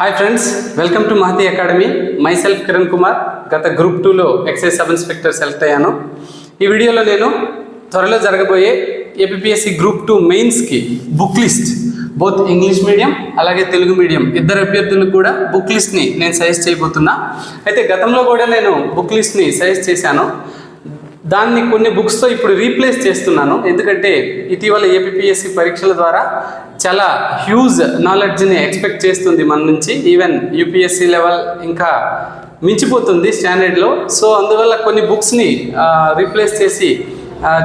Hi friends welcome to Mahathi academy myself Kiran Kumar గత group టూలో excise sub inspector select అయ్యాను. ఈ వీడియోలో నేను త్వరలో జరగబోయే ఏపీఎస్సి గ్రూప్ టూ మెయిన్స్కి book list both English medium అలాగే తెలుగు మీడియం ఇద్దరు అభ్యర్థులకు కూడా బుక్ లిస్ట్ని నేను సజెస్ట్ చేయబోతున్నా. అయితే గతంలో కూడా నేను బుక్ లిస్ట్ని సజెస్ట్ చేశాను. దాన్ని కొన్ని బుక్స్తో ఇప్పుడు రీప్లేస్ చేస్తున్నాను. ఎందుకంటే ఇటీవల ఏపీఎస్సి పరీక్షల ద్వారా చాలా హ్యూజ్ నాలెడ్జ్ని ఎక్స్పెక్ట్ చేస్తుంది మన నుంచి. ఈవెన్ యూపీఎస్సీ లెవెల్ ఇంకా మించిపోతుంది స్టాండర్డ్లో సో అందువల్ల కొన్ని బుక్స్ని రీప్లేస్ చేసి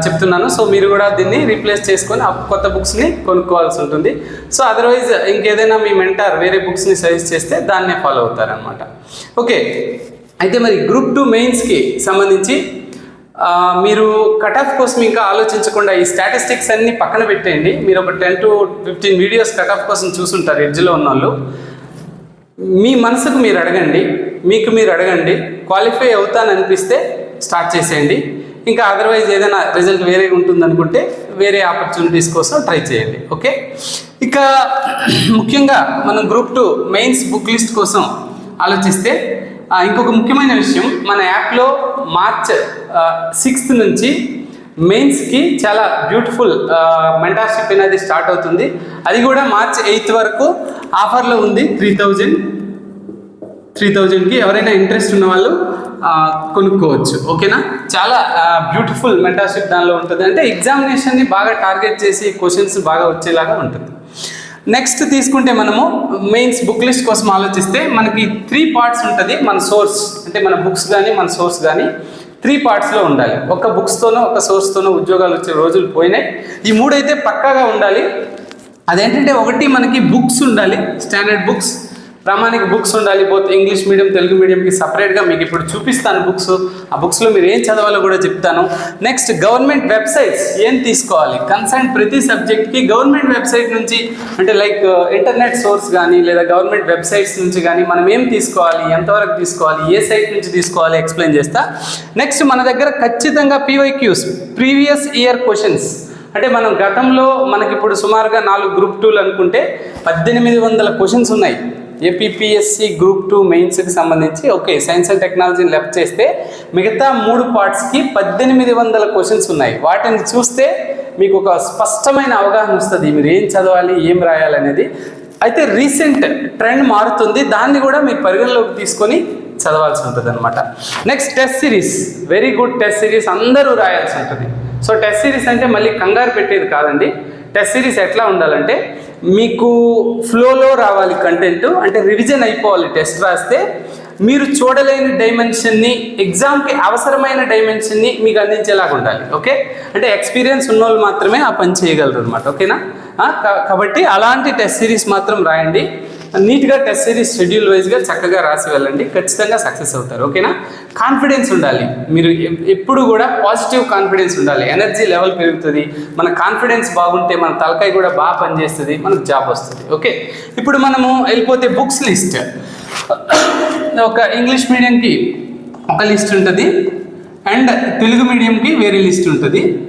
చెప్తున్నాను. సో మీరు కూడా దీన్ని రీప్లేస్ చేసుకొని కొత్త బుక్స్ని కొనుక్కోవాల్సి ఉంటుంది. సో అదర్వైజ్ ఇంకేదైనా మీ మెంటార్ వేరే బుక్స్ని సజెస్ట్ చేస్తే దాన్నే ఫాలో అవుతారనమాట ఓకే అయితే మరి గ్రూప్ టూ మెయిన్స్కి సంబంధించి మీరు కట్ ఆఫ్ కోసం ఇంకా ఆలోచించకుండా ఈ స్టాటిస్టిక్స్ అన్ని పక్కన పెట్టేయండి. మీరు ఒక ten to fifteen videos cut off కోసం చూసుంటారు ఎడ్జ్లో ఉన్న వాళ్ళు. మీ మనసుకు మీరు అడగండి. మీకు మీరు అడగండి. క్వాలిఫై అవుతాననిపిస్తే స్టార్ట్ చేసేయండి. ఇంకా అదర్వైజ్ ఏదైనా రిజల్ట్ వేరే ఉంటుందనుకుంటే వేరే ఆపర్చునిటీస్ కోసం ట్రై చేయండి. ఓకే ఇక ముఖ్యంగా మనం group two mains book list కోసం ఆలోచిస్తే ఇంకొక ముఖ్యమైన విషయం మన యాప్లో మార్చ్ సిక్స్త్ నుంచి మెయిన్స్కి చాలా బ్యూటిఫుల్ మెంటార్షిప్ అనేది స్టార్ట్ అవుతుంది. అది కూడా మార్చ్ ఎయిత్ వరకు ఆఫర్లో ఉంది. త్రీ థౌజండ్ త్రీ థౌజండ్కి ఎవరైనా ఇంట్రెస్ట్ ఉన్న వాళ్ళు కొనుక్కోవచ్చు. ఓకేనా? చాలా బ్యూటిఫుల్ మెంటార్షిప్ దానిలో ఉంటుంది. అంటే ఎగ్జామినేషన్ని బాగా టార్గెట్ చేసి క్వశ్చన్స్ బాగా వచ్చేలాగా ఉంటుంది. నెక్స్ట్ తీసుకుంటే మనము మెయిన్స్ బుక్ లిస్ట్ కోసం ఆలోచిస్తే మనకి త్రీ పార్ట్స్ ఉంటుంది. మన సోర్స్ అంటే మన బుక్స్ కానీ మన సోర్స్ కానీ త్రీ పార్ట్స్లో ఉండాలి. ఒక బుక్స్తోనో ఒక సోర్స్తోనో ఉద్యోగాలు వచ్చే రోజులు పోయినాయి. ఈ మూడైతే పక్కాగా ఉండాలి. అదేంటంటే ఒకటి మనకి బుక్స్ ఉండాలి. స్టాండర్డ్ బుక్స్ ప్రామాణిక బుక్స్ ఉండాలి పోతే ఇంగ్లీష్ మీడియం తెలుగు మీడియంకి సపరేట్గా మీకు ఇప్పుడు చూపిస్తాను బుక్స్. ఆ బుక్స్లో మీరు ఏం చదవాలో కూడా చెప్తాను. నెక్స్ట్ గవర్నమెంట్ వెబ్సైట్స్ ఏం తీసుకోవాలి? కన్సర్న్ ప్రతి సబ్జెక్ట్కి గవర్నమెంట్ వెబ్సైట్ నుంచి అంటే లైక్ ఇంటర్నెట్ సోర్స్ కానీ లేదా గవర్నమెంట్ వెబ్సైట్స్ నుంచి కానీ మనం ఏం తీసుకోవాలి? ఎంతవరకు తీసుకోవాలి? ఏ సైట్ నుంచి తీసుకోవాలి? ఎక్స్ప్లెయిన్ చేస్తా. నెక్స్ట్ మన దగ్గర ఖచ్చితంగా పీవైక్యూస్ ప్రీవియస్ ఇయర్ క్వశ్చన్స్. అంటే మనం గతంలో మనకి ఇప్పుడు సుమారుగా నాలుగు గ్రూప్ టూలు అనుకుంటే పద్దెనిమిది వందల క్వశ్చన్స్ ఉన్నాయి. ఏపీఎస్సి గ్రూప్ టూ మెయిన్స్కి సంబంధించి ఓకే సైన్స్ అండ్ టెక్నాలజీని లెఫ్ట్ చేస్తే మిగతా మూడు పార్ట్స్కి పద్దెనిమిది వందల క్వశ్చన్స్ ఉన్నాయి. వాటిని చూస్తే మీకు ఒక స్పష్టమైన అవగాహన వస్తుంది. మీరు ఏం చదవాలి ఏం రాయాలి అనేది. అయితే రీసెంట్ ట్రెండ్ మారుతుంది. దాన్ని కూడా మీరు పరిగణలోకి తీసుకొని చదవాల్సి ఉంటుంది అనమాట next test series very good test series అందరూ రాయాల్సి ఉంటుంది. సో టెస్ట్ సిరీస్ అంటే మళ్ళీ కంగారు పెట్టేది కాదండి. టెస్ట్ సిరీస్ ఎట్లా ఉండాలంటే మీకు ఫ్లోలో రావాలి కంటెంట్ అంటే రివిజన్ అయిపోవాలి టెస్ట్ రాస్తే మీరు చూడలేని డైమెన్షన్ని ఎగ్జామ్కి అవసరమైన డైమెన్షన్ని మీకు అందించేలాగా ఉండాలి ఓకే అంటే ఎక్స్పీరియన్స్ ఉన్నోళ్ళు మాత్రమే ఆ పని చేయగలరు అనమాట ఓకేనా కా- కాబట్టి అలాంటి టెస్ట్ సిరీస్ మాత్రం రాయండి. నీట్గా టెస్ట్ సిరీస్ షెడ్యూల్ వైజ్గా చక్కగా రాసి వెళ్ళండి. ఖచ్చితంగా సక్సెస్ అవుతారు. ఓకేనా? కాన్ఫిడెన్స్ ఉండాలి. మీరు ఎప్పుడు కూడా పాజిటివ్ కాన్ఫిడెన్స్ ఉండాలి. ఎనర్జీ లెవెల్ పెరుగుతుంది. మన కాన్ఫిడెన్స్ బాగుంటే మన తలకాయ కూడా బాగా పనిచేస్తుంది. మనకు జాబ్ వస్తుంది. ఓకే? ఇప్పుడు మనము వెళ్ళిపోతే బుక్స్ లిస్ట్. ఒక ఇంగ్లీష్ మీడియంకి ఒక లిస్ట్ ఉంటుంది. అండ్ తెలుగు మీడియంకి వేరే లిస్ట్ ఉంటుంది.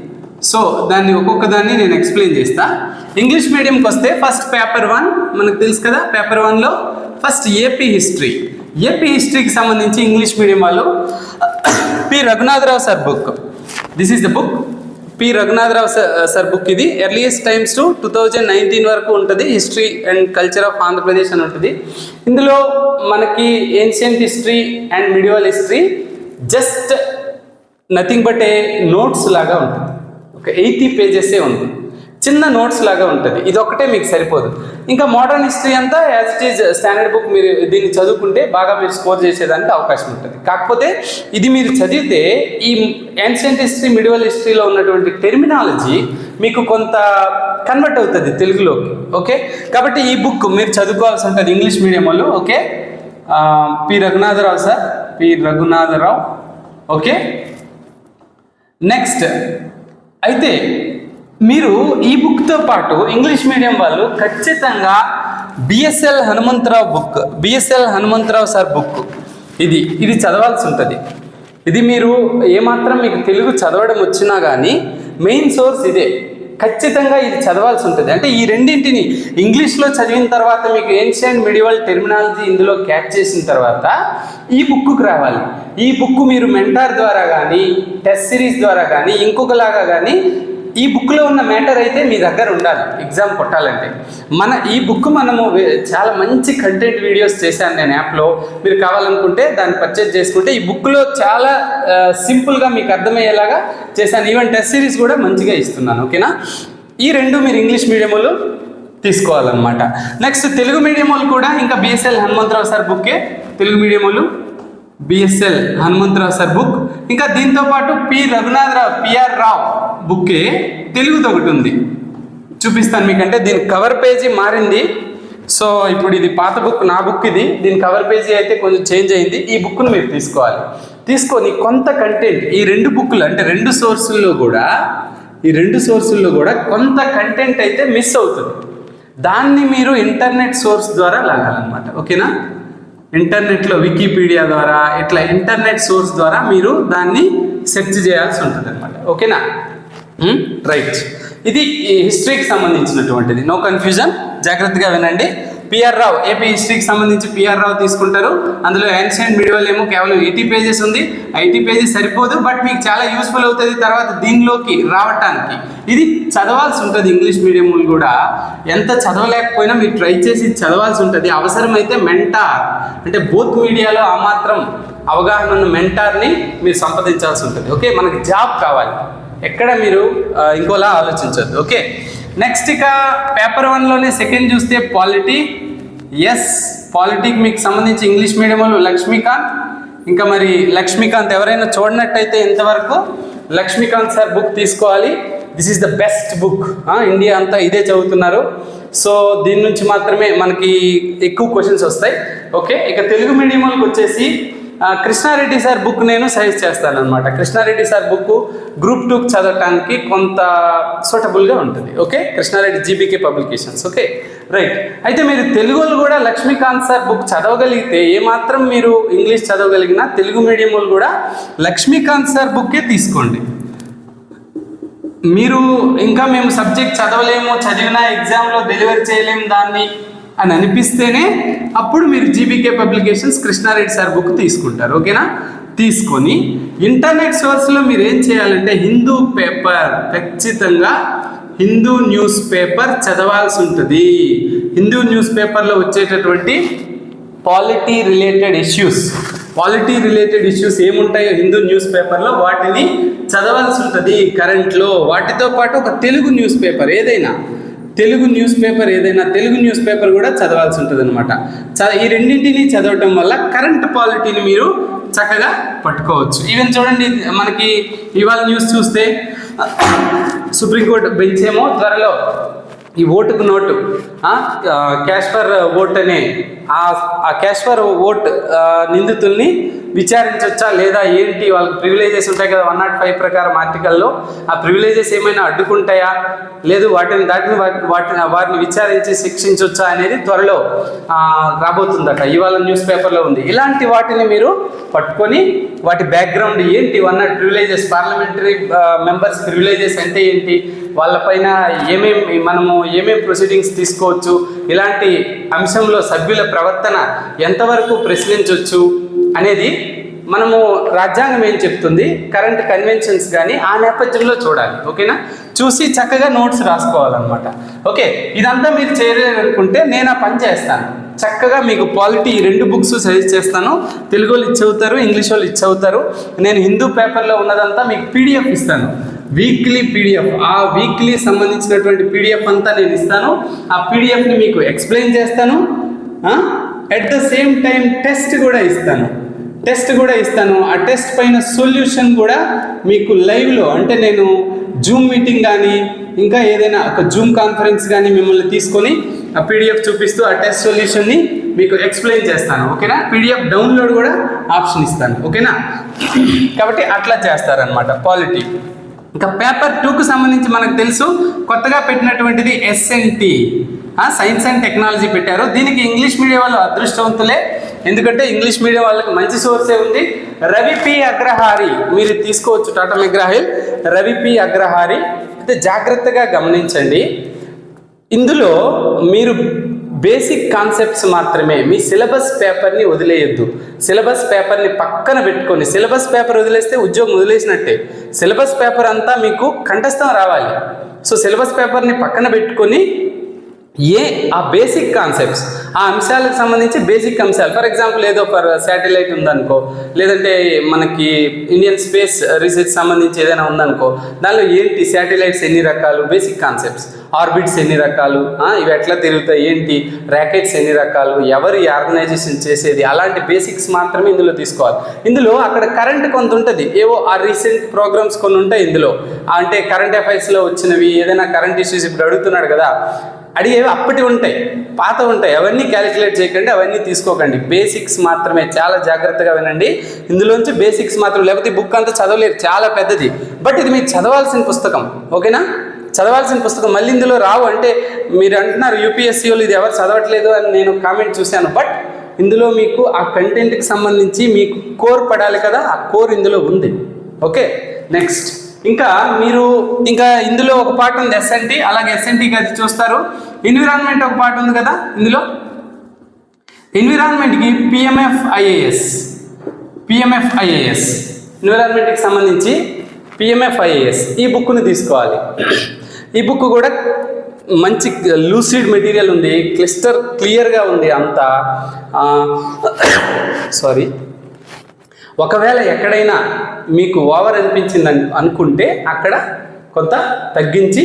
సో దాన్ని ఒక్కొక్క దాన్ని నేను ఎక్స్ప్లెయిన్ చేస్తా. ఇంగ్లీష్ మీడియంకి వస్తే ఫస్ట్ పేపర్ వన్ మనకు తెలుసు కదా పేపర్ వన్లో ఫస్ట్ ఏపీ హిస్టరీ ఏపీ హిస్టరీకి సంబంధించి ఇంగ్లీష్ మీడియం వాళ్ళు P Raghunatha Rao sir book this is the book P Raghunatha Rao sir sir book ఇది. Earliest times to two thousand nineteen వరకు ఉంటుంది. History and culture of Andhra Pradesh అని ఉంటుంది. ఇందులో మనకి ancient history and medieval history just nothing but a notes లాగా ఉంటుంది. ఒక ఎయిటీ పేజెసే ఉంది. చిన్న నోట్స్ లాగా ఉంటుంది. ఇది ఒక్కటే మీకు సరిపోదు. ఇంకా మోడర్న్ హిస్టరీ అంతా as it is standard book మీరు దీన్ని చదువుకుంటే బాగా మీరు స్కోర్ చేసేదానికి అవకాశం ఉంటుంది. కాకపోతే ఇది మీరు చదివితే ఈ ఏన్షియంట్ హిస్టరీ మిడివల్ హిస్టరీలో ఉన్నటువంటి టెర్మినాలజీ మీకు కొంత కన్వర్ట్ అవుతుంది తెలుగులోకి. ఓకే? కాబట్టి ఈ బుక్ మీరు చదువుకోవాల్సి ఉంటుంది ఇంగ్లీష్ మీడియం వాళ్ళు. Okay? P Raghunatha Rao sir. P Raghunatha Rao. Okay? Next అయితే మీరు ఈ బుక్తో పాటు ఇంగ్లీష్ మీడియం వాళ్ళు ఖచ్చితంగా BSL Hanumantha Rao book BSL Hanumantha Rao sir book ఇది ఇది చదవాల్సి ఉంటుంది. ఇది మీరు ఏమాత్రం మీకు తెలుగు చదవడం వచ్చినా కానీ మెయిన్ సోర్స్ ఇదే. ఖచ్చితంగా ఇది చదవాల్సి ఉంటుంది. అంటే ఈ రెండింటిని ఇంగ్లీష్లో చదివిన తర్వాత మీకు ఏన్షియంట్ మిడివల్ టెర్మినాలజీ ఇందులో క్యాచ్ చేసిన తర్వాత ఈ బుక్కు రావాలి. ఈ బుక్ మీరు మెంటార్ ద్వారా కానీ టెస్ట్ సిరీస్ ద్వారా కానీ ఇంకొకలాగా కానీ ఈ బుక్లో ఉన్న మ్యాటర్ అయితే మీ దగ్గర ఉండాలి. ఎగ్జామ్ కొట్టాలంటే. మన ఈ బుక్ మనము చాలా మంచి కంటెంట్ వీడియోస్ చేశాను నేను యాప్లో మీరు కావాలనుకుంటే దాన్ని పర్చేజ్ చేసుకుంటే ఈ బుక్లో చాలా సింపుల్గా మీకు అర్థమయ్యేలాగా చేశాను. ఈవెన్ టెస్ట్ సిరీస్ కూడా మంచిగా ఇస్తున్నాను. ఓకేనా ఈ రెండు మీరు ఇంగ్లీష్ మీడియంలో తీసుకోవాలన్నమాట. నెక్స్ట్ తెలుగు మీడియం వాళ్ళు కూడా ఇంకా బిఎస్ఎల్ హనుమంతరావు సార్ బుక్కే తెలుగు మీడియం వాళ్ళు బిఎస్ఎల్ హనుమంతరావు సార్ బుక్ ఇంకా దీంతో పాటు పి రఘునాథరావు పిఆర్ రావు. బుక్కే తెలుగుది ఒకటి ఉంది. చూపిస్తాను మీకంటే. దీని కవర్ పేజీ మారింది. సో ఇప్పుడు ఇది పాత బుక్ నా బుక్ ఇది. దీని కవర్ పేజీ అయితే కొంచెం చేంజ్ అయింది. ఈ బుక్ను మీరు తీసుకోవాలి. తీసుకొని కొంత కంటెంట్ ఈ రెండు బుక్లు అంటే రెండు సోర్సుల్లో కూడా ఈ రెండు సోర్సుల్లో కూడా కొంత కంటెంట్ అయితే మిస్ అవుతుంది. దాన్ని మీరు ఇంటర్నెట్ సోర్స్ ద్వారా లాగాలన్నమాట. ఓకేనా? ఇంటర్నెట్లో వికీపీడియా ద్వారా ఇట్లా ఇంటర్నెట్ సోర్స్ ద్వారా మీరు దాన్ని సెర్చ్ చేయాల్సి ఉంటుంది అనమాట ఓకేనా? Hmm? రైట్ ఇది ఈ హిస్టరీకి సంబంధించినటువంటిది. నో కన్ఫ్యూజన్ జాగ్రత్తగా వినండి. పిఆర్ రావు ఏపీ హిస్టరీకి సంబంధించి పిఆర్ రావు తీసుకుంటారు. అందులో యాన్షియంట్ మీడియాలో ఏమో కేవలం ఎయిటీ పేజెస్ ఉంది. ఎయిటీ పేజెస్ సరిపోదు బట్ మీకు చాలా యూస్ఫుల్ అవుతుంది. తర్వాత దీనిలోకి రావటానికి. ఇది చదవాల్సి ఉంటుంది ఇంగ్లీష్ మీడియం కూడా. ఎంత చదవలేకపోయినా మీరు ట్రై చేసి చదవాల్సి ఉంటుంది. అవసరమైతే మెంటార్ అంటే బోత్ మీడియాలో ఆ మాత్రం అవగాహన ఉన్న మెంటార్ని మీరు సంప్రదించాల్సి ఉంటుంది. ఓకే మనకి జాబ్ కావాలి. ఎక్కడ మీరు ఇంకోలా ఆలోచించద్దు ఓకే? నెక్స్ట్ ఇక పేపర్ వన్లోనే సెకండ్ చూస్తే పాలిటీ ఎస్ పాలిటీకి మీకు సంబంధించి ఇంగ్లీష్ మీడియం వాళ్ళు లక్ష్మీకాంత్. ఇంకా మరి లక్ష్మీకాంత్ ఎవరైనా చూడనట్టయితే ఇంతవరకు లక్ష్మీకాంత్ సార్ బుక్ తీసుకోవాలి. This is the best book India అంతా ఇదే చదువుతున్నారు. సో దీని నుంచి మాత్రమే మనకి ఎక్కువ క్వశ్చన్స్ వస్తాయి. ఓకే ఇక తెలుగు మీడియం వాళ్ళకి వచ్చేసి కృష్ణారెడ్డి సార్ బుక్ నేను సజెస్ట్ చేస్తాను అనమాట కృష్ణారెడ్డి సార్ బుక్ గ్రూప్ టూకి చదవటానికి కొంత సూటబుల్గా ఉంటుంది. Okay? Krishna Reddy GBK publications. Okay? Right. అయితే మీరు తెలుగులో కూడా లక్ష్మీకాంత్ సార్ బుక్ చదవగలిగితే ఏమాత్రం మీరు ఇంగ్లీష్ చదవగలిగినా తెలుగు మీడియం వాళ్ళు కూడా లక్ష్మీకాంత్ సార్ బుక్కే తీసుకోండి. మీరు ఇంకా మేము సబ్జెక్ట్ చదవలేము చదివినా ఎగ్జామ్లో డెలివరీ చేయలేము దాన్ని అని అనిపిస్తేనే అప్పుడు మీరు GBK publications Krishna Reddy sir book తీసుకుంటారు ఓకేనా? తీసుకొని ఇంటర్నెట్ సోర్స్లో మీరు ఏం చేయాలంటే హిందూ పేపర్ ఖచ్చితంగా హిందూ న్యూస్ పేపర్ చదవాల్సి ఉంటుంది. హిందూ న్యూస్ పేపర్లో వచ్చేటటువంటి polity related issues polity related issues ఏముంటాయో Hindu news పేపర్లో వాటిని చదవాల్సి ఉంటుంది కరెంట్లో. వాటితో పాటు ఒక తెలుగు న్యూస్ పేపర్ ఏదైనా. తెలుగు న్యూస్ పేపర్ ఏదైనా తెలుగు న్యూస్ పేపర్ కూడా చదవాల్సి ఉంటుంది అనమాట ఈ రెండింటిని చదవటం వల్ల కరెంట్ పాలిటీని మీరు చక్కగా పట్టుకోవచ్చు. ఈవెన్ చూడండి మనకి ఇవాళ న్యూస్ చూస్తే సుప్రీంకోర్టు బెంచ్ ఏమో త్వరలో ఈ ఓటుకు నోటు క్యాష్ ఫర్ ఓట్ అనే ఆ క్యాష్ ఫర్ ఓట్ నిందితుల్ని విచారించవచ్చా లేదా ఏంటి? వాళ్ళకి ప్రివిలేజెస్ ఉంటాయి కదా వన్ నాట్ ఫైవ్ ప్రకారం ఆర్టికల్లో ఆ ప్రివిలేజెస్ ఏమైనా అడ్డుకుంటాయా? లేదు వాటిని దాటిని వాటిని వారిని విచారించి శిక్షించవచ్చా అనేది త్వరలో రాబోతుందట. ఇవాళ న్యూస్ పేపర్లో ఉంది. ఇలాంటి వాటిని మీరు పట్టుకొని వాటి బ్యాక్గ్రౌండ్ ఏంటి? One not privileges parliamentary members privileges అంటే ఏంటి? వాళ్ళపైన ఏమేమి మనము ఏమేమి ప్రొసీడింగ్స్ తీసుకోవచ్చు? ఇలాంటి అంశంలో సభ్యుల ప్రవర్తన ఎంతవరకు ప్రశ్నించవచ్చు అనేది మనము రాజ్యాంగం ఏం చెప్తుంది? కరెంట్ కన్వెన్షన్స్ కానీ ఆ నేపథ్యంలో చూడాలి. ఓకేనా? చూసి చక్కగా నోట్స్ రాసుకోవాలన్నమాట. ఓకే ఇదంతా మీరు చేయలేరనుకుంటే నేను ఆ పని చేస్తాను. చక్కగా మీకు పాలిటీ ఈ రెండు బుక్స్ సజెస్ట్ చేస్తాను. తెలుగు వాళ్ళు ఇచ్చి అవుతారు ఇంగ్లీష్ వాళ్ళు ఇచ్చి అవుతారు నేను హిందూ పేపర్లో ఉన్నదంతా మీకు పీడిఎఫ్ ఇస్తాను. వీక్లీ పీడిఎఫ్ ఆ వీక్లీ సంబంధించినటువంటి పీడిఎఫ్ అంతా నేను ఇస్తాను. ఆ పీడిఎఫ్ని మీకు ఎక్స్ప్లెయిన్ చేస్తాను. At the same time test కూడా ఇస్తాను. టెస్ట్ కూడా ఇస్తాను. ఆ టెస్ట్ పైన సొల్యూషన్ కూడా మీకు లైవ్లో అంటే నేను జూమ్ మీటింగ్ కానీ ఇంకా ఏదైనా ఒక జూమ్ కాన్ఫరెన్స్ కానీ మిమ్మల్ని తీసుకొని ఆ పీడిఎఫ్ చూపిస్తూ ఆ టెస్ట్ సొల్యూషన్ని మీకు ఎక్స్ప్లెయిన్ చేస్తాను. ఓకేనా? పీడిఎఫ్ డౌన్లోడ్ కూడా ఆప్షన్ ఇస్తాను. ఓకేనా? కాబట్టి అట్లా చేస్తారనమాట పాలిటీ ఇంకా పేపర్ టూకు సంబంధించి మనకు తెలుసు కొత్తగా పెట్టినటువంటిది ఎస్ఎన్టీ సైన్స్ అండ్ టెక్నాలజీ పెట్టారు. దీనికి ఇంగ్లీష్ మీడియం వాళ్ళు అదృష్టవంతులే. ఎందుకంటే ఇంగ్లీష్ మీడియం వాళ్ళకి మంచి సోర్సే ఉంది. రవి పి అగ్రహారి మీరు తీసుకోవచ్చు. Tata McGraw Hill. Ravi P Agrahari. అయితే జాగ్రత్తగా గమనించండి. ఇందులో మీరు బేసిక్ కాన్సెప్ట్స్ మాత్రమే. మీ సిలబస్ పేపర్ని వదిలేయొద్దు. సిలబస్ పేపర్ని పక్కన పెట్టుకొని సిలబస్ పేపర్ వదిలేస్తే ఉద్యోగం వదిలేసినట్టే. సిలబస్ పేపర్ అంతా మీకు కంఠస్థం రావాలి. సో సిలబస్ పేపర్ని పక్కన పెట్టుకొని ఏ ఆ బేసిక్ కాన్సెప్ట్స్ ఆ అంశాలకు సంబంధించి బేసిక్ అంశాలు. ఫర్ ఎగ్జాంపుల్ ఏదో ఫర్ శాటిలైట్ ఉందనుకో లేదంటే మనకి ఇండియన్ స్పేస్ రీసెర్చ్ సంబంధించి ఏదైనా ఉందనుకో దానిలో ఏంటి శాటిలైట్స్ ఎన్ని రకాలు బేసిక్ కాన్సెప్ట్స్ ఆర్బిట్స్ ఎన్ని రకాలు ఇవి ఎట్లా తిరుగుతాయి ఏంటి ర్యాకెట్స్ ఎన్ని రకాలు ఎవరు ఈ ఆర్గనైజేషన్ చేసేది అలాంటి బేసిక్స్ మాత్రమే ఇందులో తీసుకోవాలి. ఇందులో అక్కడ కరెంట్ కొంత ఉంటుంది. ఏవో ఆ రీసెంట్ ప్రోగ్రామ్స్ కొన్ని ఉంటాయి ఇందులో. అంటే కరెంట్ అఫైర్స్లో వచ్చినవి ఏదైనా కరెంట్ ఇష్యూస్ ఇప్పుడు అడుగుతున్నాడు కదా అడిగేవి అప్పటి ఉంటాయి పాత ఉంటాయి. అవన్నీ క్యాలిక్యులేట్ చేయకండి అవన్నీ తీసుకోకండి. బేసిక్స్ మాత్రమే. చాలా జాగ్రత్తగా వినండి. ఇందులోంచి బేసిక్స్ మాత్రం లేకపోతే బుక్ అంతా చదవలేరు. చాలా పెద్దది. బట్ ఇది మీరు చదవాల్సిన పుస్తకం. ఓకేనా? చదవాల్సిన పుస్తకం. మళ్ళీ ఇందులో రావు. అంటే మీరు అంటున్నారు యూపీఎస్సీ వాళ్ళు ఇది ఎవరు చదవట్లేదు అని నేను కామెంట్ చూశాను. బట్ ఇందులో మీకు ఆ కంటెంట్కి సంబంధించి మీకు కోర్ పడాలి కదా ఆ కోర్ ఇందులో ఉంది. ఓకే నెక్స్ట్ ఇంకా మీరు ఇంకా ఇందులో ఒక పార్ట్ ఉంది ఎస్ఎన్టీ అలాగే ఎస్ఎన్టీకి అది చూస్తారు. ఎన్విరాన్మెంట్ ఒక పార్ట్ ఉంది కదా ఇందులో? ఎన్విరాన్మెంట్కి పిఎంఎఫ్ ఐఏఎస్ పిఎంఎఫ్ ఐఏఎస్ ఎన్విరాన్మెంట్కి సంబంధించి పిఎంఎఫ్ ఐఏఎస్ ఈ బుక్ని తీసుకోవాలి. ఈ బుక్ కూడా మంచి లూసిడ్ మెటీరియల్ ఉంది. క్లిస్టర్ క్లియర్గా ఉంది అంతా. సారీ ఒకవేళ ఎక్కడైనా మీకు ఓవర్ అనిపించింది అనుకుంటే అక్కడ కొంత తగ్గించి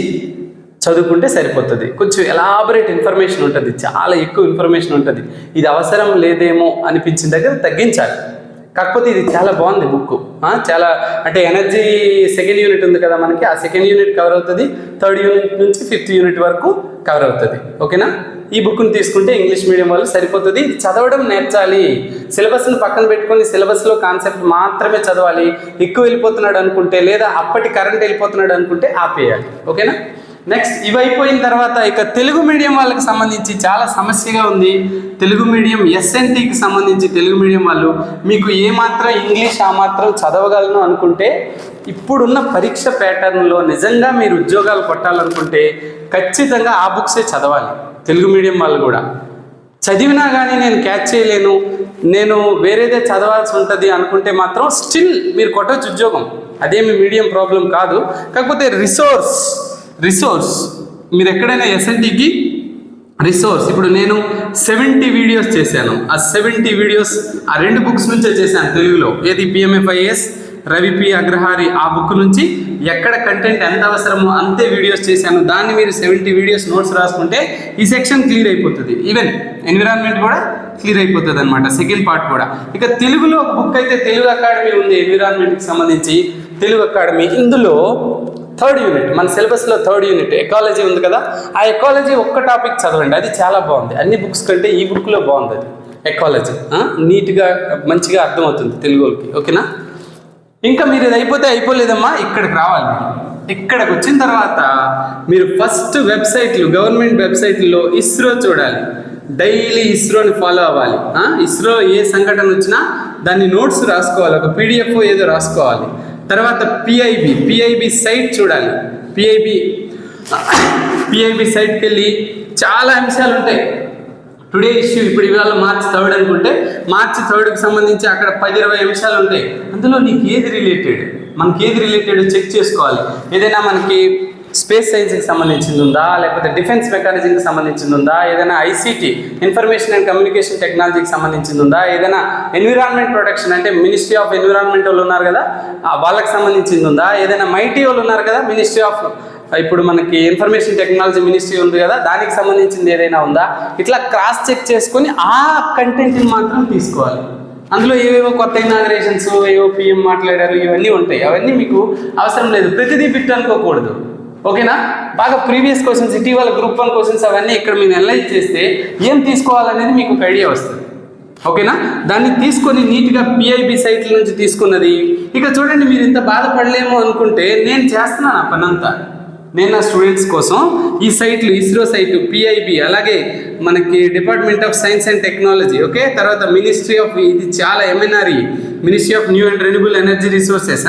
చదువుకుంటే సరిపోతుంది. కొంచెం ఎలాబరేట్ ఇన్ఫర్మేషన్ ఉంటుంది. చాలా ఎక్కువ ఇన్ఫర్మేషన్ ఉంటుంది. ఇది అవసరం లేదేమో అనిపించిన దగ్గర తగ్గించాలి. కాకపోతే ఇది చాలా బాగుంది బుక్ చాలా అంటే ఎనర్జీ సెకండ్ యూనిట్ ఉంది కదా మనకి ఆ సెకండ్ యూనిట్ కవర్ అవుతుంది థర్డ్ యూనిట్ నుంచి ఫిఫ్త్ యూనిట్ వరకు కవర్ అవుతుంది. ఓకేనా ఈ బుక్ని తీసుకుంటే ఇంగ్లీష్ మీడియం వాళ్ళు సరిపోతుంది. ఇది చదవడం నేర్చాలి. సిలబస్ని పక్కన పెట్టుకొని సిలబస్లో కాన్సెప్ట్ మాత్రమే చదవాలి. ఎక్కువ వెళ్ళిపోతున్నాడు అనుకుంటే లేదా అప్పటి కరెంట్ వెళ్ళిపోతున్నాడు అనుకుంటే ఆపేయాలి. ఓకేనా నెక్స్ట్ ఇవి అయిపోయిన తర్వాత ఇక తెలుగు మీడియం వాళ్ళకి సంబంధించి చాలా సమస్యగా ఉంది. తెలుగు మీడియం ఎస్ఎన్టీకి సంబంధించి తెలుగు మీడియం వాళ్ళు మీకు ఏమాత్రం ఇంగ్లీష్ ఆ మాత్రం చదవగలను అనుకుంటే ఇప్పుడున్న పరీక్ష ప్యాటర్న్లో నిజంగా మీరు ఉద్యోగాలు కొట్టాలనుకుంటే ఖచ్చితంగా ఆ బుక్సే చదవాలి. తెలుగు మీడియం వాళ్ళు కూడా. చదివినా కానీ నేను క్యాచ్ చేయలేను. నేను వేరేదే చదవాల్సి ఉంటుంది అనుకుంటే మాత్రం స్టిల్ మీరు కొట్టచ్చు ఉద్యోగం. అదేమి మీడియం ప్రాబ్లం కాదు. కాకపోతే రిసోర్స్. రిసోర్స్. మీరు ఎక్కడైనా ఎస్ఎన్టీకి రిసోర్స్. ఇప్పుడు నేను సెవెంటీ వీడియోస్ చేశాను. ఆ సెవెంటీ వీడియోస్ ఆ రెండు బుక్స్ నుంచే చేశాను తెలుగులో. ఏది పిఎంఎఫ్ఐఎస్ రవి పి అగ్రహారి ఆ బుక్ నుంచి ఎక్కడ కంటెంట్ ఎంత అవసరమో అంతే వీడియోస్ చేశాను. దాన్ని మీరు సెవెంటీ వీడియోస్ నోట్స్ రాసుకుంటే ఈ సెక్షన్ క్లియర్ అయిపోతుంది. ఈవెన్ ఎన్విరాన్మెంట్ కూడా క్లియర్ అయిపోతుంది అనమాట సెకండ్ పార్ట్ కూడా. ఇక తెలుగులో ఒక బుక్ అయితే తెలుగు అకాడమీ ఉంది ఎన్విరాన్మెంట్కి సంబంధించి. తెలుగు అకాడమీ ఇందులో థర్డ్ యూనిట్ మన సిలబస్లో థర్డ్ యూనిట్ ఎకాలజీ ఉంది కదా ఆ ఎకాలజీ ఒక్క టాపిక్ చదవండి అది చాలా బాగుంది. అన్ని బుక్స్ కంటే ఈ బుక్లో బాగుంది అది ఎకాలజీ నీట్గా మంచిగా అర్థమవుతుంది తెలుగు వాళ్ళకి ఓకేనా? ఇంకా మీరు ఇది అయిపోతే అయిపోలేదమ్మా ఇక్కడికి రావాలి. ఇక్కడికి వచ్చిన తర్వాత మీరు ఫస్ట్ వెబ్సైట్లు గవర్నమెంట్ వెబ్సైట్లో ఇస్రో చూడాలి. డైలీ ఇస్రోని ఫాలో అవ్వాలి. ఇస్రో ఏ సంఘటన వచ్చినా దాన్ని నోట్స్ రాసుకోవాలి ఒక పీడిఎఫ్ ఏదో రాసుకోవాలి. తర్వాత పిఐబి పిఐబి సైట్ చూడాలి. పిఐబి పిఐబి సైట్కి వెళ్ళి చాలా అంశాలు ఉంటాయి. టుడే ఇష్యూ ఇప్పుడు ఇవాళ మార్చ్ థర్డ్ అనుకుంటే మార్చ్ థర్డ్కి సంబంధించి అక్కడ పది ఇరవై అంశాలు ఉంటాయి. అందులో నీకు ఏది రిలేటెడ్ మనకి ఏది రిలేటెడ్ చెక్ చేసుకోవాలి. ఏదైనా మనకి స్పేస్ సైన్స్కి సంబంధించింది ఉందా? లేకపోతే డిఫెన్స్ మెకానిజంకి సంబంధించింది ఉందా? ఏదైనా ఐసీటీ ఇన్ఫర్మేషన్ అండ్ కమ్యూనికేషన్ టెక్నాలజీకి సంబంధించింది ఉందా? ఏదైనా ఎన్విరాన్మెంట్ ప్రొటెక్షన్ అంటే మినిస్ట్రీ ఆఫ్ ఎన్విరాన్మెంట్ వాళ్ళు ఉన్నారు కదా వాళ్ళకి సంబంధించింది ఉందా? ఏదైనా మైటీ వాళ్ళు ఉన్నారు కదా మినిస్ట్రీ ఆఫ్ ఇప్పుడు మనకి ఇన్ఫర్మేషన్ టెక్నాలజీ మినిస్ట్రీ ఉంది కదా దానికి సంబంధించింది ఏదైనా ఉందా? ఇట్లా క్రాస్ చెక్ చేసుకొని ఆ కంటెంట్ని మాత్రం తీసుకోవాలి. అందులో ఏవేవో కొత్త ఇనాగరేషన్స్ ఏవో పిఎం మాట్లాడారు ఇవన్నీ ఉంటాయి. అవన్నీ మీకు అవసరం లేదు. ప్రతిదీ బిట్ అనుకోకూడదు. ఓకేనా? బాగా ప్రీవియస్ క్వశ్చన్స్ ఇటీవల గ్రూప్ వన్ క్వశ్చన్స్ అవన్నీ ఇక్కడ మీరు అనలైజ్ చేస్తే ఏం తీసుకోవాలనేది మీకు ఒక ఐడియా వస్తుంది. ఓకేనా? దాన్ని తీసుకొని నీట్గా పిఐబి సైట్ల నుంచి తీసుకున్నది. ఇక చూడండి మీరు ఇంత బాధపడలేము అనుకుంటే నేను చేస్తున్నాను ఆ పనంతా. నేను నా స్టూడెంట్స్ కోసం ఈ సైట్లు ఇస్రో సైట్ పిఐబి అలాగే మనకి department of science and technology okay? తర్వాత మినిస్ట్రీ ఆఫ్ ఇది చాలా MNRE ministry of new and renewable energy resources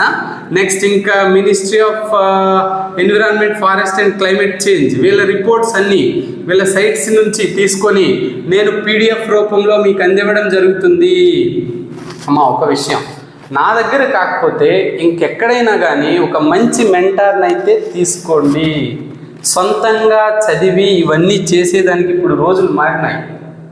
next ఇంకా ministry of environment forest and climate change వీళ్ళ రిపోర్ట్స్ అన్నీ వీళ్ళ సైట్స్ నుంచి తీసుకొని నేను పీడిఎఫ్ రూపంలో మీకు అందివ్వడం జరుగుతుంది. అమ్మ ఒక విషయం. నా దగ్గర కాకపోతే ఇంకెక్కడైనా కానీ ఒక మంచి మెంటార్ని అయితే తీసుకోండి. సొంతంగా చదివి ఇవన్నీ చేసేదానికి ఇప్పుడు రోజులు మారినాయి.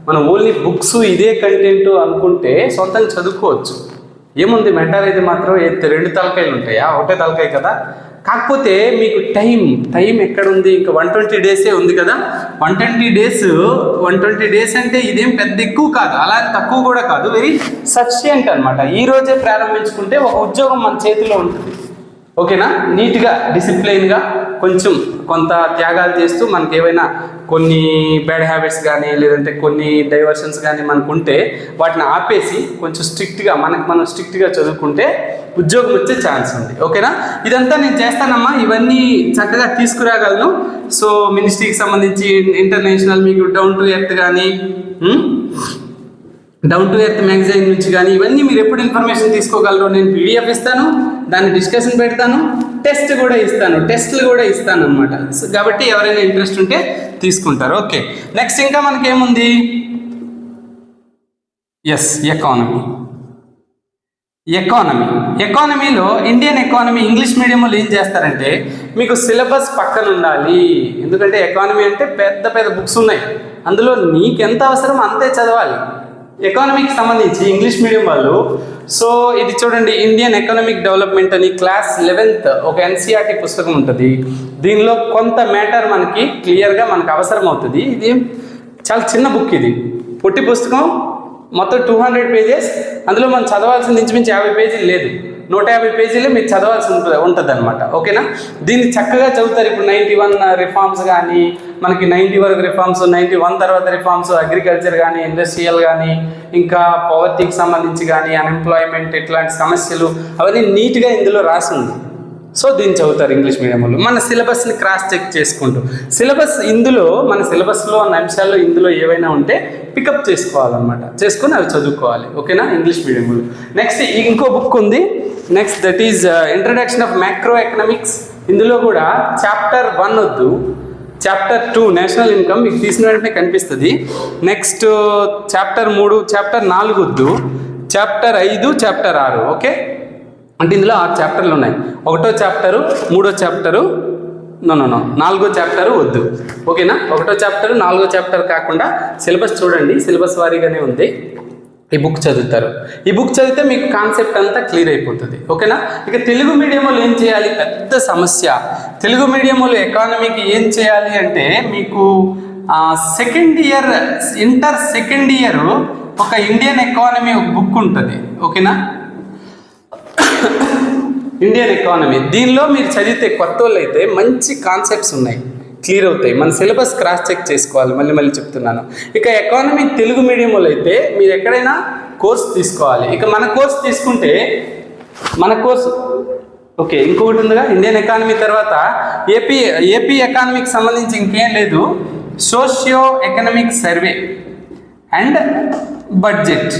మనం ఓన్లీ బుక్స్ ఇదే కంటెంట్ అనుకుంటే సొంతంగా చదువుకోవచ్చు. ఏముంది? మెంటర్ అయితే మాత్రం రెండు తలకాయలు ఉంటాయా? ఒకటే తలకాయ కదా? కాకపోతే మీకు టైం టైం ఎక్కడ ఉంది ఇంకా వన్ ట్వంటీ డేసే ఉంది కదా? One twenty days one twenty days అంటే ఇదేం పెద్ద ఎక్కువ కాదు. అలా తక్కువ కూడా కాదు. వెరీ సఫిషియంట్ అనమాట ఈ రోజే ప్రారంభించుకుంటే ఒక ఉద్యోగం మన చేతిలో ఉంటుంది. ఓకేనా? నీట్గా డిసిప్లైన్గా కొంచెం కొంత త్యాగాలు చేస్తూ మనకి ఏవైనా కొన్ని బ్యాడ్ హ్యాబిట్స్ కానీ లేదంటే కొన్ని డైవర్షన్స్ కానీ మనకు ఉంటే వాటిని ఆపేసి కొంచెం స్ట్రిక్ట్గా మనకు మనం స్ట్రిక్ట్గా చదువుకుంటే ఉద్యోగం వచ్చే ఛాన్స్ ఉంది. ఓకేనా? ఇదంతా నేను చేస్తానమ్మా. ఇవన్నీ చక్కగా తీసుకురాగలను. సో మినిస్ట్రీకి సంబంధించి ఇంటర్నేషనల్ మీకు డౌన్ టు ఎర్త్ కానీ డౌన్ టు ఎర్త్ మ్యాగజైన్ నుంచి కానీ ఇవన్నీ మీరు ఎప్పుడు ఇన్ఫర్మేషన్ తీసుకోగలరు నేను పీడిఎఫ్ ఇస్తాను. దాన్ని డిస్కషన్ పెడతాను టెస్ట్ కూడా ఇస్తాను టెస్ట్లు కూడా ఇస్తాను అనమాట కాబట్టి ఎవరైనా ఇంట్రెస్ట్ ఉంటే తీసుకుంటారు. ఓకే నెక్స్ట్ ఇంకా మనకేముంది? ఎస్ ఎకానమీ ఎకానమీ ఎకానమీలో ఇండియన్ ఎకానమీ ఇంగ్లీష్ మీడియంలో ఏం చేస్తారంటే మీకు సిలబస్ పక్కన ఉండాలి. ఎందుకంటే ఎకానమీ అంటే పెద్ద పెద్ద బుక్స్ ఉన్నాయి. అందులో నీకెంత అవసరం అంతే చదవాలి. ఎకానమీకి సంబంధించి ఇంగ్లీష్ మీడియం వాళ్ళు సో ఇది చూడండి ఇండియన్ ఎకనామిక్ డెవలప్మెంట్ అని క్లాస్ లెవెన్త్ ఒక ఎన్సీఆర్టీ పుస్తకం ఉంటుంది. దీనిలో కొంత మ్యాటర్ మనకి క్లియర్గా మనకు అవసరం అవుతుంది. ఇది చాలా చిన్న బుక్ ఇది. పొట్టి పుస్తకం మొత్తం టూ హండ్రెడ్ పేజెస్ అందులో మనం చదవాల్సింది ఇంచుమించు యాభై పేజీలు లేదు. నూట యాభై పేజీలు మీరు చదవాల్సి ఉంటుంది ఉంటుంది అనమాట ఓకేనా? దీన్ని చక్కగా చదువుతారు. ఇప్పుడు నైంటీ వన్ రిఫార్మ్స్ కానీ మనకి నైంటీ వరకు రిఫార్మ్స్ నైంటీ వన్ తర్వాత రిఫార్మ్స్ అగ్రికల్చర్ కానీ ఇండస్ట్రియల్ కానీ ఇంకా పవర్టీకి సంబంధించి కానీ అన్ఎంప్లాయ్మెంట్ ఇట్లాంటి సమస్యలు అవన్నీ నీట్గా ఇందులో రాసి ఉంది సో దీన్ని చదువుతారు ఇంగ్లీష్ మీడియం వాళ్ళు. మన సిలబస్ని క్రాస్ చెక్ చేసుకుంటూ. సిలబస్ ఇందులో మన సిలబస్లో ఉన్న అంశాల్లో ఇందులో ఏవైనా ఉంటే పికప్ చేసుకోవాలన్నమాట. చేసుకొని అవి చదువుకోవాలి. ఓకేనా? ఇంగ్లీష్ మీడియం వాళ్ళు. నెక్స్ట్ ఇంకో బుక్ ఉంది. Next that is introduction of macro economics ఇందులో కూడా చాప్టర్ వన్ వద్దు. చాప్టర్ టూ నేషనల్ ఇన్కమ్ మీకు తీసిన వెంటనే కనిపిస్తుంది. నెక్స్ట్ చాప్టర్ మూడు చాప్టర్ నాలుగు వద్దు చాప్టర్ ఐదు చాప్టర్ ఆరు ఓకే అంటే ఇందులో ఆరు చాప్టర్లు ఉన్నాయి. ఒకటో చాప్టరు మూడో చాప్టరు నో నో నో నాలుగో చాప్టరు వద్దు. ఓకేనా ఒకటో చాప్టర్ నాలుగో చాప్టర్ కాకుండా సిలబస్ చూడండి. సిలబస్ వారీగానే ఉంది. ఈ బుక్ చదువుతారు. ఈ బుక్ చదివితే మీకు కాన్సెప్ట్ అంతా క్లియర్ అయిపోతుంది. ఓకేనా? ఇక తెలుగు మీడియం వాళ్ళు ఏం చేయాలి? పెద్ద సమస్య. తెలుగు మీడియం వాళ్ళు ఎకానమీకి ఏం చేయాలి అంటే మీకు second year inter second year ఒక ఇండియన్ ఎకానమీ ఒక బుక్ ఉంటుంది. ఓకేనా? ఇండియన్ ఎకానమీ దీనిలో మీరు చదివితే కొత్త వాళ్ళు అయితే మంచి కాన్సెప్ట్స్ ఉన్నాయి. క్లియర్ అవుతాయి. మన సిలబస్ క్రాస్ చెక్ చేసుకోవాలి. మళ్ళీ మళ్ళీ చెప్తున్నాను. ఇక ఎకానమీ తెలుగు మీడియంలో అయితే మీరు ఎక్కడైనా కోర్స్ తీసుకోవాలి. ఇక మన కోర్స్ తీసుకుంటే మన కోర్సు ఓకే ఇంకొకటి ఉందిగా. ఇండియన్ ఎకానమీ తర్వాత ఏపీ ఏపీ ఎకానమీకి సంబంధించి ఇంకేం లేదు. Socio economic survey and budget.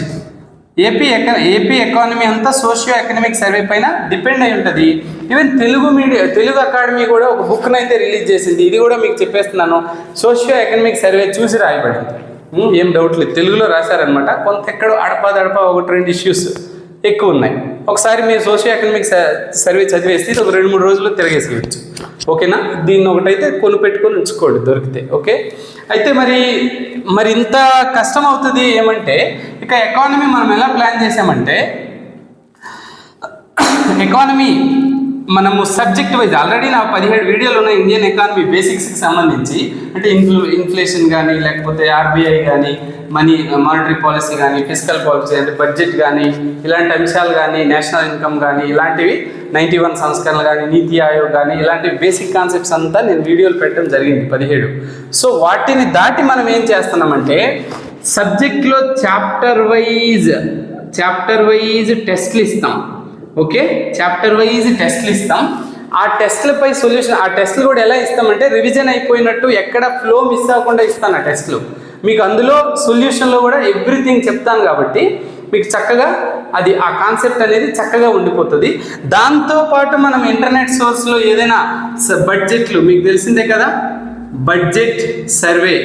AP ఎక ఏపీ ఎకానమీ అంతా సోషియో ఎకనామిక్ సర్వే పైన డిపెండ్ అయి ఉంటుంది. Even Telugu media Telugu academy కూడా ఒక బుక్ అయితే రిలీజ్ చేసింది. ఇది కూడా మీకు చెప్పేస్తున్నాను. సోషియో ఎకనామిక్ సర్వే చూసి రాయబడింది. ఏం డౌట్ లేదు. తెలుగులో రాశారనమాట కొంత ఎక్కడో అడపా దడప ఒకటి రెండు ఇష్యూస్ ఎక్కువ ఉన్నాయి. ఒకసారి మీరు సోషియో ఎకనామిక్ సర్వే చదివేస్తే ఇది ఒక రెండు మూడు రోజుల్లో తిరగేసేయచ్చు. ఓకేనా? దీన్ని ఒకటైతే కొను పెట్టుకొని ఉంచుకోండి దొరికితే ఓకే? అయితే మరి మరి ఇంత కష్టం అవుతుంది ఏమంటే ఇక ఎకానమీ మనం ఎలా ప్లాన్ చేసామంటే ఎకానమీ మనము సబ్జెక్ట్ వైజ్ ఆల్రెడీ నా పదిహేడు వీడియోలు ఉన్న ఇండియన్ ఎకానమీ బేసిక్స్కి సంబంధించి అంటే ఇన్ఫ్లు ఇన్ఫ్లేషన్ కానీ లేకపోతే ఆర్బీఐ కానీ మనీ మానిటరీ పాలసీ కానీ ఫిజికల్ పాలసీ అంటే బడ్జెట్ కానీ ఇలాంటి అంశాలు కానీ నేషనల్ ఇన్కమ్ కానీ ఇలాంటివి నైంటీ వన్ సంస్కరణలు కానీ నీతి ఆయోగ్ కానీ ఇలాంటి బేసిక్ కాన్సెప్ట్స్ అంతా నేను వీడియోలు పెట్టడం జరిగింది పదిహేడు. సో వాటిని దాటి మనం ఏం చేస్తున్నామంటే సబ్జెక్ట్లో చాప్టర్ వైజ్ చాప్టర్ వైజ్ టెస్ట్లు ఇస్తాం. ఓకే? చాప్టర్ వైజ్ టెస్ట్లు ఇస్తాం. ఆ టెస్ట్లపై సొల్యూషన్ ఆ టెస్ట్లు కూడా ఎలా ఇస్తామంటే రివిజన్ అయిపోయినట్టు ఎక్కడ ఫ్లో మిస్ అవ్వకుండా ఇస్తాను ఆ టెస్ట్లు మీకు అందులో సొల్యూషన్లో కూడా ఎవ్రీథింగ్ చెప్తాను కాబట్టి మీకు చక్కగా అది ఆ కాన్సెప్ట్ అనేది చక్కగా ఉండిపోతుంది. దాంతోపాటు మనం ఇంటర్నెట్ సోర్స్లో ఏదైనా బడ్జెట్లు మీకు తెలిసిందే కదా? బడ్జెట్ సర్వే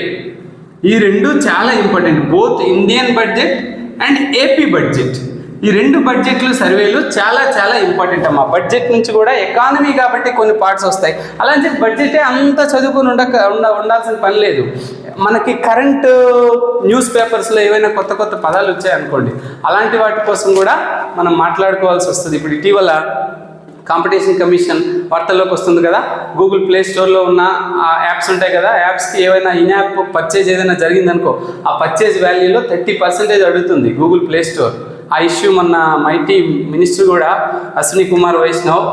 ఈ రెండు చాలా important both Indian budget and AP budget ఈ రెండు బడ్జెట్లు సర్వేలు చాలా చాలా ఇంపార్టెంట్ అమ్మా. బడ్జెట్ నుంచి కూడా ఎకానమీ కాబట్టి కొన్ని పార్ట్స్ వస్తాయి. అలాంటి బడ్జెటే అంత చదువుకుని ఉండక ఉండ ఉండాల్సిన పని లేదు. మనకి కరెంట్ న్యూస్ పేపర్స్లో ఏవైనా కొత్త కొత్త పదాలు వచ్చాయనుకోండి అలాంటి వాటి కోసం కూడా మనం మాట్లాడుకోవాల్సి వస్తుంది. ఇప్పుడు ఇటీవల కాంపిటీషన్ కమిషన్ వార్తల్లోకి వస్తుంది కదా. గూగుల్ ప్లే స్టోర్లో ఉన్న ఆ యాప్స్ ఉంటాయి కదా. యాప్స్కి ఏవైనా ఇన్ యాప్ పర్చేజ్ ఏదైనా జరిగిందనుకో ఆ పర్చేజ్ వాల్యూలో థర్టీ పర్సెంటేజ్ అడుగుతుంది గూగుల్ ప్లే స్టోర్ ఆ ఇష్యూ మొన్న మైటీ మినిస్టర్ కూడా అశ్విని కుమార్ వైష్ణవ్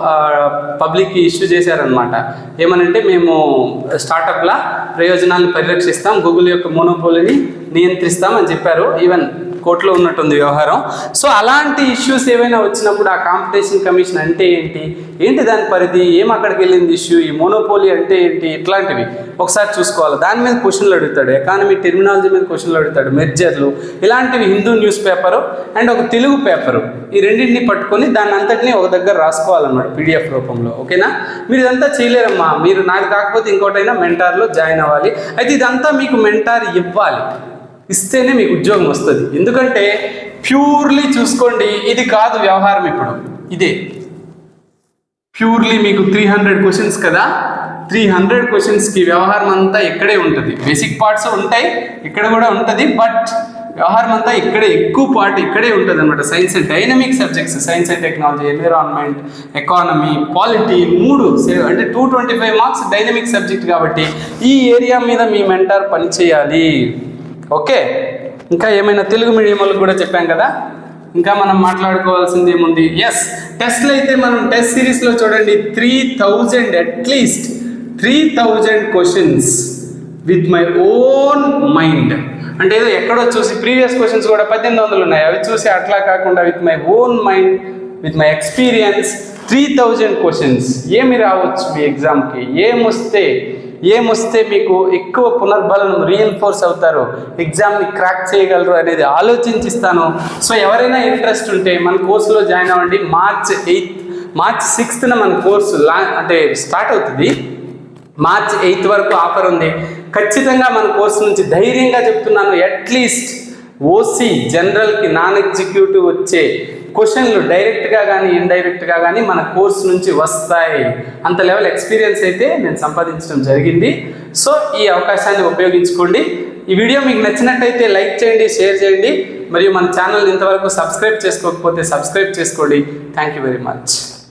పబ్లిక్కి ఇష్యూ చేశారనమాట ఏమనంటే మేము స్టార్టప్ల ప్రయోజనాలను పరిరక్షిస్తాం గూగుల్ యొక్క మోనోపోలిని నియంత్రిస్తాం అని చెప్పారు. ఈవెన్ కోర్టులో ఉన్నట్టుంది వ్యవహారం. సో అలాంటి ఇష్యూస్ ఏవైనా వచ్చినప్పుడు ఆ కాంపిటీషన్ కమిషన్ అంటే ఏంటి? ఏంటి దాని పరిధి? ఏం అక్కడికి వెళ్ళింది ఇష్యూ ఈ మోనోపోలీ అంటే ఏంటి? ఇట్లాంటివి ఒకసారి చూసుకోవాలి. దాని మీద క్వశ్చన్లు అడుగుతాడు. ఎకానమీ టెర్మినాలజీ మీద క్వశ్చన్లు అడుగుతాడు. మెర్జర్లు ఇలాంటివి హిందూ న్యూస్ పేపరు అండ్ ఒక తెలుగు పేపరు ఈ రెండింటిని పట్టుకొని దాని అంతటిని ఒక దగ్గర రాసుకోవాలన్నమాట పీడిఎఫ్ రూపంలో. ఓకేనా? మీరు ఇదంతా చేయలేరమ్మా. మీరు నాకు కాకపోతే ఇంకోటైనా మెంటార్లో జాయిన్ అవ్వాలి. అయితే ఇదంతా మీకు మెంటార్ ఇవ్వాలి. ఇస్తేనే మీకు ఉద్యోగం వస్తుంది. ఎందుకంటే ప్యూర్లీ చూసుకోండి ఇది కాదు వ్యవహారం ఇప్పుడు. ఇదే. ప్యూర్లీ మీకు త్రీ హండ్రెడ్ క్వశ్చన్స్ కదా? త్రీ హండ్రెడ్ క్వశ్చన్స్కి వ్యవహారం అంతా ఇక్కడే ఉంటుంది. బేసిక్ పార్ట్స్ ఉంటాయి ఇక్కడ కూడా ఉంటుంది బట్ వ్యవహారం అంతా ఇక్కడే ఎక్కువ పార్ట్ ఇక్కడే ఉంటుంది అనమాట science and dynamic subjects science and technology environment economy polity మూడు అంటే two twenty five marks dynamic subject కాబట్టి ఈ ఏరియా మీద మీ మెంటర్ పనిచేయాలి. ఓకే. ఇంకా ఏమైనా తెలుగు మీడియం వాళ్ళకి కూడా చెప్పాం కదా? ఇంకా మనం మాట్లాడుకోవాల్సింది ఏముంది? ఎస్ టెస్ట్లు అయితే మనం టెస్ట్ సిరీస్లో చూడండి. Three thousand at least three thousand questions with my own mind అంటే ఏదో ఎక్కడో చూసి ప్రీవియస్ క్వశ్చన్స్ కూడా పద్దెనిమిది వందలు ఉన్నాయి. అవి చూసి అట్లా కాకుండా with my own mind with my experience three thousand questions ఏమి రావచ్చు మీ ఎగ్జామ్కి ఏమొస్తే ఏమొస్తే మీకు ఎక్కువ పునర్బలం రీఎన్ఫోర్స్ అవుతారు? ఎగ్జామ్ని క్రాక్ చేయగలరు అనేది ఆలోచించిస్తాను. సో ఎవరైనా ఇంట్రెస్ట్ ఉంటే మన కోర్సులో జాయిన్ అవ్వండి. మార్చ్ ఎయిత్ మార్చ్ సిక్స్త్న మన కోర్సు లా అంటే స్టార్ట్ అవుతుంది. మార్చ్ ఎయిత్ వరకు ఆఫర్ ఉంది. ఖచ్చితంగా మన కోర్సు నుంచి ధైర్యంగా చెప్తున్నాను. అట్లీస్ట్ ఓసీ జనరల్కి నాన్ ఎగ్జిక్యూటివ్ వచ్చే క్వశ్చన్లు డైరెక్ట్గా కానీ ఇండైరెక్ట్గా కానీ మన కోర్సు నుంచి వస్తాయి. అంత లెవెల్ ఎక్స్పీరియన్స్ అయితే నేను సంపాదించడం జరిగింది. సో ఈ అవకాశాన్ని ఉపయోగించుకోండి. ఈ వీడియో మీకు నచ్చినట్టయితే లైక్ చేయండి షేర్ చేయండి. మరియు మన ఛానల్ ఇంతవరకు సబ్స్క్రైబ్ చేసుకోకపోతే సబ్స్క్రైబ్ చేసుకోండి. Thank you very much